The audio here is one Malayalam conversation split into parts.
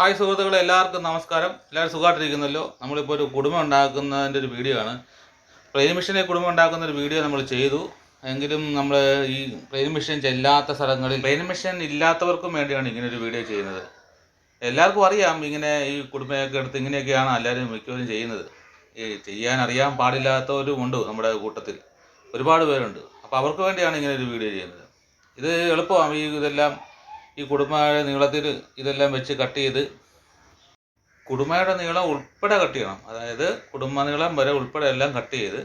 ഹായ് സുഹൃത്തുക്കളെ എല്ലാവർക്കും നമസ്കാരം. എല്ലാവരും സുഖമായിട്ടിരിക്കുന്നല്ലോ? നമ്മളിപ്പോൾ ഒരു കുടുംബം ഉണ്ടാക്കുന്നതിന്റെ ഒരു വീഡിയോ ആണ്. പ്ലെയിൻ മെഷീനെ കുടുംബം ഉണ്ടാക്കുന്ന ഒരു വീഡിയോ നമ്മൾ ചെയ്തു. എങ്കിലും നമ്മൾ ഈ പ്ലെയിൻ മെഷീൻ ചെല്ലാത്ത സ്ഥലങ്ങളിൽ പ്ലെയിൻ മെഷീൻ ഇല്ലാത്തവർക്കും വേണ്ടിയാണ് ഇങ്ങനെ ഒരു വീഡിയോ ചെയ്യുന്നത്. എല്ലാവർക്കും അറിയാം ഇങ്ങനെ ഈ കുടുംബമൊക്കെ എടുത്ത് ഇങ്ങനെയൊക്കെയാണ് എല്ലാവരും മിക്കവരും ചെയ്യുന്നത്. ഈ ചെയ്യാൻ അറിയാൻ പാടില്ലാത്തവരും ഉണ്ട് നമ്മുടെ കൂട്ടത്തിൽ. ഒരുപാട് പേരുണ്ട്. അപ്പോൾ അവർക്ക് വേണ്ടിയാണ് ഇങ്ങനെ ഒരു വീഡിയോ ചെയ്യുന്നത്. ഇത് എളുപ്പമാണ്. ഈ ഇതെല്ലാം ഈ കുടുംബയുടെ നീളത്തിൽ ഇതെല്ലാം വെച്ച് കട്ട് ചെയ്ത് കുടുംബയുടെ നീളം ഉൾപ്പെടെ കട്ട് ചെയ്യണം. അതായത് കുടുംബ നീളം വരെ ഉൾപ്പെടെ എല്ലാം കട്ട് ചെയ്ത്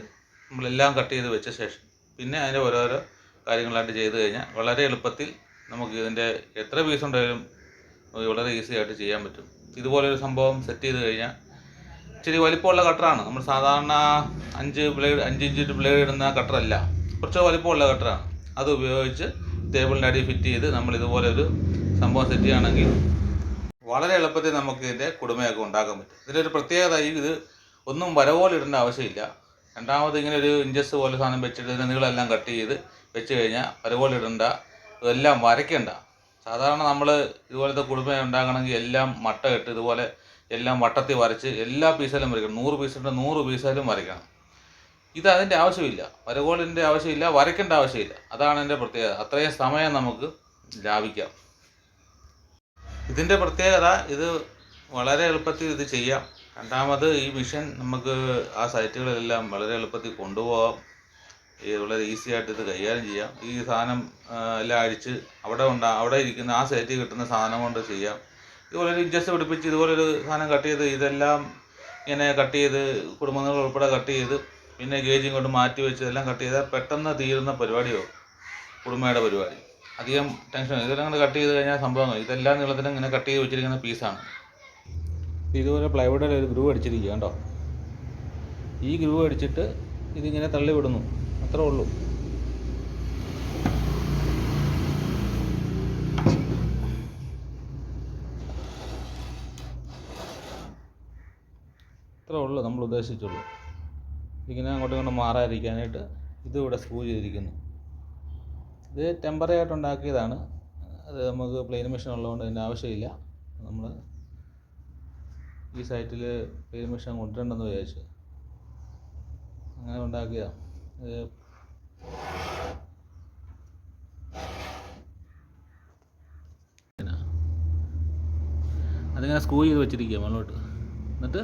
നമ്മളെല്ലാം കട്ട് ചെയ്ത് വെച്ച ശേഷം പിന്നെ അതിന്റെ ഓരോരോ കാര്യങ്ങളായിട്ട് ചെയ്ത് കഴിഞ്ഞാൽ വളരെ എളുപ്പത്തിൽ നമുക്ക് ഇതിന്റെ എത്ര പീസ് ഉണ്ടെങ്കിലും വളരെ ഈസി ആയിട്ട് ചെയ്യാൻ പറ്റും. ഇതുപോലൊരു സംഭവം സെറ്റ് ചെയ്ത് കഴിഞ്ഞാൽ ഇച്ചിരി വലിപ്പമുള്ള കട്ടറാണ് നമ്മൾ സാധാരണ അഞ്ച് ബ്ലേഡ് അഞ്ച് ഇഞ്ച് ബ്ലേഡ് ഇടുന്ന കട്ടറല്ല കുറച്ച് വലിപ്പമുള്ള കട്ടറാണ് അത് ഉപയോഗിച്ച് ടേബിളിന്റെ അടി ഫിറ്റ് ചെയ്ത് നമ്മൾ ഇതുപോലെ ഒരു സംഭവം സെറ്റ് ചെയ്യുകയാണെങ്കിൽ വളരെ എളുപ്പത്തിൽ നമുക്ക് ഇതിന്റെ കുടുംബയൊക്കെ ഉണ്ടാക്കാൻ പറ്റും. ഇതിന്റെ ഒരു പ്രത്യേകത ഈ ഇത് ഒന്നും വരപോലെ ഇടേണ്ട ആവശ്യമില്ല. രണ്ടാമത് ഇങ്ങനെ ഒരു ഇഞ്ചസ് പോലെ സാധനം വെച്ചിട്ട് ഇതിന്റെ നീളെല്ലാം കട്ട് ചെയ്ത് വെച്ച് കഴിഞ്ഞാൽ വരപോലെ ഇടണ്ട ഇതെല്ലാം വരയ്ക്കണ്ട. സാധാരണ നമ്മൾ ഇതുപോലത്തെ കുടുംബ ഉണ്ടാക്കണമെങ്കിൽ എല്ലാം മട്ട ഇട്ട് ഇതുപോലെ എല്ലാം വട്ടത്തിൽ വരച്ച് എല്ലാ പീസിലും വരയ്ക്കണം. നൂറ് പീസിന്റെ നൂറ് പീസിലും വരയ്ക്കണം. ഇത് അതിന്റെ ആവശ്യമില്ല. വരകോളിന്റെ ആവശ്യമില്ല വരയ്ക്കേണ്ട ആവശ്യമില്ല. അതാണ് എന്റെ പ്രത്യേകത. അത്രയും സമയം നമുക്ക് ലാഭിക്കാം. ഇതിന്റെ പ്രത്യേകത ഇത് വളരെ എളുപ്പത്തിൽ ഇത് ചെയ്യാം. രണ്ടാമത് ഈ മിഷൻ നമുക്ക് ആ സൈറ്റുകളിലെല്ലാം വളരെ എളുപ്പത്തിൽ കൊണ്ടുപോകാം വളരെ ഈസി ആയിട്ട് ഇത് കൈകാര്യം ചെയ്യാം. ഈ സാധനം എല്ലാം അഴിച്ച് അവിടെ ഉണ്ടാ അവിടെ ഇരിക്കുന്ന ആ സൈറ്റിൽ കിട്ടുന്ന സാധനം കൊണ്ട് ചെയ്യാം. ഇതുപോലെ ഒരു ഇഞ്ചസ് പിടിപ്പിച്ച് ഇതുപോലൊരു സാധനം കട്ട് ചെയ്ത് ഇതെല്ലാം ഇങ്ങനെ കട്ട് ചെയ്ത് കുടുംബങ്ങൾ ഉൾപ്പെടെ കട്ട് ചെയ്ത് പിന്നെ ഗേജ് ഇങ്ങോട്ട് മാറ്റി വെച്ച് ഇതെല്ലാം കട്ട് ചെയ്താൽ പെട്ടെന്ന് തീരുന്ന പരിപാടിയോ? കുടുംബയുടെ പരിപാടി. അധികം ടെൻഷൻ ഇതെല്ലാം കൂടെ കട്ട് ചെയ്ത് കഴിഞ്ഞാൽ സംഭവം. ഇതെല്ലാം നീളത്തിനും ഇങ്ങനെ കട്ട് ചെയ്ത് വെച്ചിരിക്കുന്ന പീസാണ്. ഇതുപോലെ പ്ലൈവുഡിൽ ഒരു ഗ്രൂവ് അടിച്ചിരിക്കുക കേട്ടോ ഈ ഗ്രൂവ് അടിച്ചിട്ട് ഇതിങ്ങനെ തള്ളി വിടുന്നു. അത്രേ ഉള്ളൂ. അത്രേ ഉള്ളൂ നമ്മൾ ഉദ്ദേശിച്ചുള്ളൂ. ഇങ്ങനെ അങ്ങോട്ടും ഇങ്ങോട്ടും മാറാതിരിക്കാനായിട്ട് ഇത് ഇവിടെ സ്ക്രൂ ചെയ്തിരിക്കുന്നു. ഇത് ടെമ്പററി ആയിട്ട് ഉണ്ടാക്കിയതാണ്. അത് നമുക്ക് പ്ലെയിൻ മെഷീൻ ഉള്ളതുകൊണ്ട് അതിന്റെ ആവശ്യമില്ല. നമ്മൾ ഈ സൈറ്റിൽ പ്ലെയിൻ മെഷീൻ കൊണ്ടുവരണ്ടെന്ന് വിചാരിച്ചു അങ്ങനെ ഉണ്ടാക്കിയതാണ് ഇത് അതിങ്ങനെ സ്ക്രൂ ചെയ്ത് വെച്ചിരിക്കുക മുകളിലോട്ട്. എന്നിട്ട്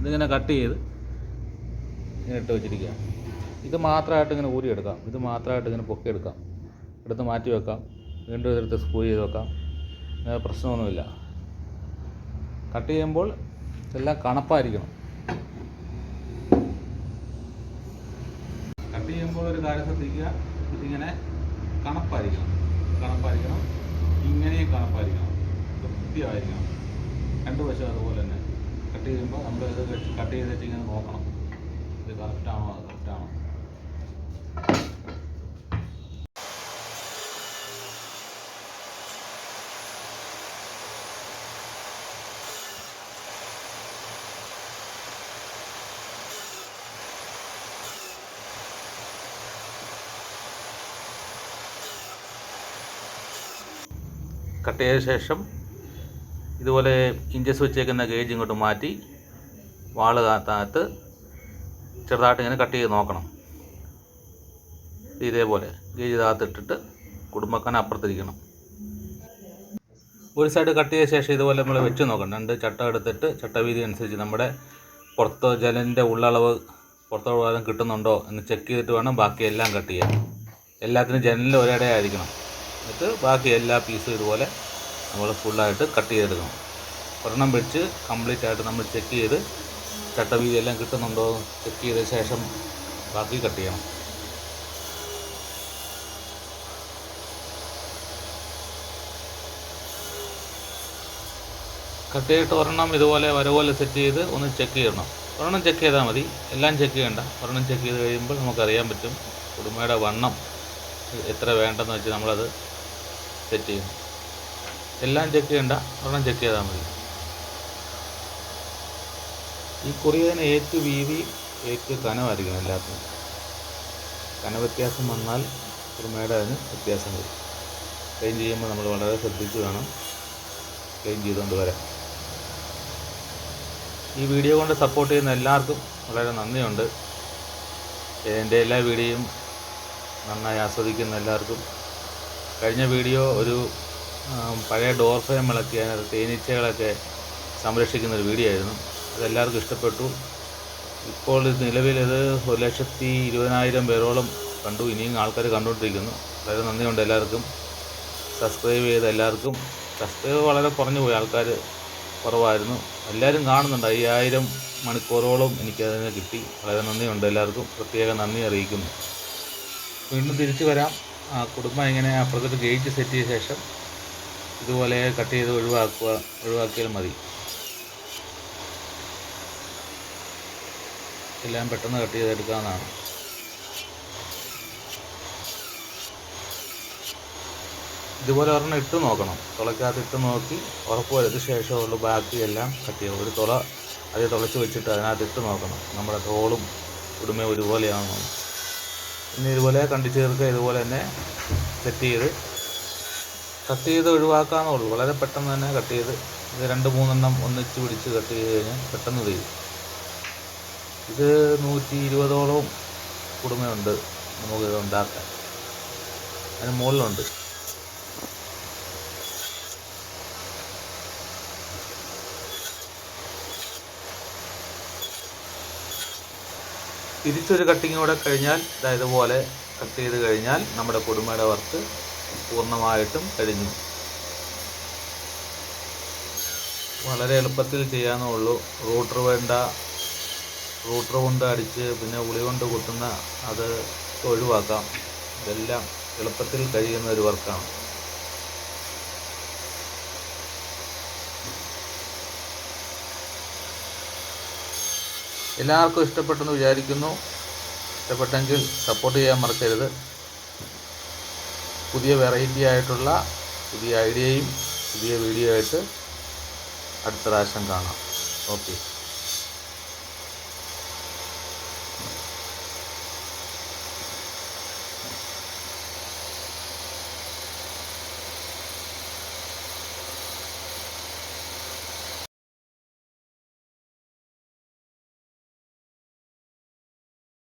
ഇതിങ്ങനെ കട്ട് ചെയ്ത് ഇങ്ങനെ ഇട്ട് വെച്ചിരിക്കുക. ഇത് മാത്രമായിട്ട് ഇങ്ങനെ ഊരിയെടുക്കാം ഇത് മാത്രമായിട്ട് ഇങ്ങനെ പൊക്കിയെടുക്കാം എടുത്ത് മാറ്റി വെക്കാം. വീണ്ടും ഇതെടുത്ത് സ്ക്രൂ ചെയ്ത് വെക്കാം. പ്രശ്നമൊന്നുമില്ല. കട്ട് ചെയ്യുമ്പോൾ ഇതെല്ലാം കണപ്പായിരിക്കണം. കട്ട് ചെയ്യുമ്പോൾ ഒരു കാര്യം ശ്രദ്ധിക്കുക. ഇതിങ്ങനെ കണപ്പായിരിക്കണം. കണപ്പായിരിക്കണം. ഇങ്ങനെയും കണപ്പായിരിക്കണം. കൃത്യമായിരിക്കണം. രണ്ടു വശം അതുപോലെ തന്നെ. കട്ട് ചെയ്യുമ്പോൾ നമ്മൾ ഇത് കട്ട് ചെയ്തിട്ട് ഇങ്ങനെ നോക്കണം ഇത് കറക്റ്റാണോ അത് കറക്റ്റാണോ കട്ട് ചെയ്ത ശേഷം ഇതുപോലെ ഇഞ്ചസ് വെച്ചേക്കുന്ന ഗേജ് ഇങ്ങോട്ട് മാറ്റി വാൾ കാത്തകത്ത് ചെറുതായിട്ട് ഇങ്ങനെ കട്ട് ചെയ്ത് നോക്കണം. ഇതേപോലെ ഗേജ് താത്തിട്ടിട്ട് കുടുംബക്കാനെ അപ്പുറത്തിരിക്കണം. ഒരു സൈഡ് കട്ട് ചെയ്ത ശേഷം ഇതുപോലെ നമ്മൾ വെച്ച് നോക്കണം. രണ്ട് ചട്ട എടുത്തിട്ട് ചട്ടവീതി അനുസരിച്ച് നമ്മുടെ പുറത്ത് ജലന്റെ ഉള്ളളവ് പുറത്തോളം കിട്ടുന്നുണ്ടോ എന്ന് ചെക്ക് ചെയ്തിട്ട് വേണം ബാക്കി എല്ലാം കട്ട് ചെയ്യാൻ. എല്ലാത്തിനും ജനലിൽ ഒരിടെ ആയിരിക്കണം എന്നിട്ട് ബാക്കി എല്ലാ പീസും ഇതുപോലെ നമ്മൾ ഫുള്ളായിട്ട് കട്ട് ചെയ്തെടുക്കണം. ഒരെണ്ണം പിടിച്ച് കംപ്ലീറ്റ് ആയിട്ട് നമ്മൾ ചെക്ക് ചെയ്ത് ചട്ട വീതി എല്ലാം കിട്ടുന്നുണ്ടോ ചെക്ക് ചെയ്ത ശേഷം ബാക്കി കട്ട് ചെയ്യണം. കട്ട് ചെയ്തിട്ട് ഒരെണ്ണം ഇതുപോലെ വരപോലെ സെറ്റ് ചെയ്ത് ഒന്ന് ചെക്ക് ചെയ്യണം. ഒരെണ്ണം ചെക്ക് ചെയ്താൽ മതി. എല്ലാം ചെക്ക് ചെയ്യണ്ട. ഒരെണ്ണം ചെക്ക് ചെയ്ത് കഴിയുമ്പോൾ നമുക്കറിയാൻ പറ്റും കുടുംബയുടെ വണ്ണം എത്ര വേണ്ടെന്ന് വെച്ച് നമ്മളത് സെറ്റ് ചെയ്യുന്നു എല്ലാം ചെക്ക് ചെയ്യണ്ട ഒരെണ്ണം ചെക്ക് ചെയ്താൽ മതി. ഈ കുറിയതിന് ഏറ്റ് വീതി ഏറ്റ് കനമായിരിക്കണം എല്ലാത്തിനും. കന വ്യത്യാസം വന്നാൽ കുറുമയുടെ അതിന് വ്യത്യാസം വരും. ക്ലീൻ ചെയ്യുമ്പോൾ നമ്മൾ വളരെ ശ്രദ്ധിച്ച് വേണം ക്ലീൻ ചെയ്തുകൊണ്ട് വരാൻ. ഈ വീഡിയോ കൊണ്ട് സപ്പോർട്ട് ചെയ്യുന്ന എല്ലാവർക്കും വളരെ നന്ദിയുണ്ട്. എന്റെ എല്ലാ വീഡിയോയും നന്നായി ആസ്വദിക്കുന്ന എല്ലാവർക്കും കഴിഞ്ഞ വീഡിയോ ഒരു പഴയ ഡോർ ഫ്രെയിം ഇളക്കി അതിനകത്ത് തേനീച്ചകളൊക്കെ സംരക്ഷിക്കുന്ന ഒരു വീഡിയോ ആയിരുന്നു. അതെല്ലാവർക്കും ഇഷ്ടപ്പെട്ടു. ഇപ്പോൾ ഇത് നിലവിൽ ഒരു ലക്ഷത്തി ഇരുപതിനായിരം പേരോളം കണ്ടു. ഇനിയും ആൾക്കാർ കണ്ടുകൊണ്ടിരിക്കുന്നു. വളരെ നന്ദിയുണ്ട് എല്ലാവർക്കും. സബ്സ്ക്രൈബ് ചെയ്ത എല്ലാവർക്കും. സബ്സ്ക്രൈബ് വളരെ കുറഞ്ഞു പോയി. ആൾക്കാർ കുറവായിരുന്നു. എല്ലാവരും കാണുന്നുണ്ട്. അയ്യായിരം മണിക്കൂറോളം എനിക്കതിന് കിട്ടി. വളരെ നന്ദിയുണ്ട് എല്ലാവർക്കും. പ്രത്യേക നന്ദി അറിയിക്കുന്നു. വീണ്ടും തിരിച്ചു വരാം. ആ കുടുംബം ഇങ്ങനെ അപ്പുറത്തൊരു ഗേറ്റ് സെറ്റ് ചെയ്ത ശേഷം ഇതുപോലെ കട്ട് ചെയ്ത് ഒഴിവാക്കുക ഒഴിവാക്കിയാൽ മതി. എല്ലാം പെട്ടെന്ന് കട്ട് ചെയ്തെടുക്കാവുന്നതാണ്. ഇതുപോലെ ഒരെണ്ണം ഇട്ട് നോക്കണം. തുളയ്ക്കകത്ത് ഇട്ട് നോക്കി ഉറപ്പ് വരുത്തിയ ശേഷമുള്ള ബാക്കിയെല്ലാം കട്ട് ചെയ്യും ഒരു തുള അത് തുളച്ച് വെച്ചിട്ട് അതിനകത്ത് ഇട്ട് നോക്കണം. നമ്മുടെ തോളും ഉടുമയും ഒരുപോലെയാണോ പിന്നെ ഇതുപോലെ കണ്ടി ചേർക്കുക ഇതുപോലെ തന്നെ സെറ്റ് ചെയ്ത് കട്ട് ചെയ്ത് ഒഴിവാക്കാന്നേ ഉള്ളൂ. വളരെ പെട്ടെന്ന് തന്നെ കട്ട് ചെയ്ത് ഇത് രണ്ട് മൂന്നെണ്ണം ഒന്നിച്ച് പിടിച്ച് കട്ട് ചെയ്ത് കഴിഞ്ഞാൽ പെട്ടെന്ന് തീരും. ഇത് നൂറ്റി ഇരുപതോളം കുടുംബമുണ്ട് നമുക്കിത് ഉണ്ടാക്കാൻ. അതിന് മുകളിലുണ്ട്. തിരിച്ചൊരു കട്ടിങ് കൂടെ കഴിഞ്ഞാൽ അതായത് പോലെ കട്ട് ചെയ്ത് കഴിഞ്ഞാൽ നമ്മുടെ കുടുംബയുടെ വർക്ക് പൂർണമായിട്ടും കഴിഞ്ഞു. വളരെ എളുപ്പത്തിൽ ചെയ്യാനേ ഉള്ളൂ. റൂട്ടർ വേണ്ട റൂട്ടർ കൊണ്ട് അടിച്ച് പിന്നെ ഉളി കൊണ്ട് കുത്തുന്ന അത് ഒഴിവാക്കാം. ഇതെല്ലാം എളുപ്പത്തിൽ കഴിയുന്ന ഒരു വർക്കാണ് എല്ലാവർക്കും ഇഷ്ടപ്പെട്ടെന്ന് വിചാരിക്കുന്നു. ഇഷ്ടപ്പെട്ടെങ്കിൽ സപ്പോർട്ട് ചെയ്യാൻ മറക്കരുത്. പുതിയ വെറൈറ്റി ആയിട്ടുള്ള പുതിയ ഐഡിയയും പുതിയ വീഡിയോ ആയിട്ട് അടുത്ത പ്രാവശ്യം കാണാം. ഓക്കെ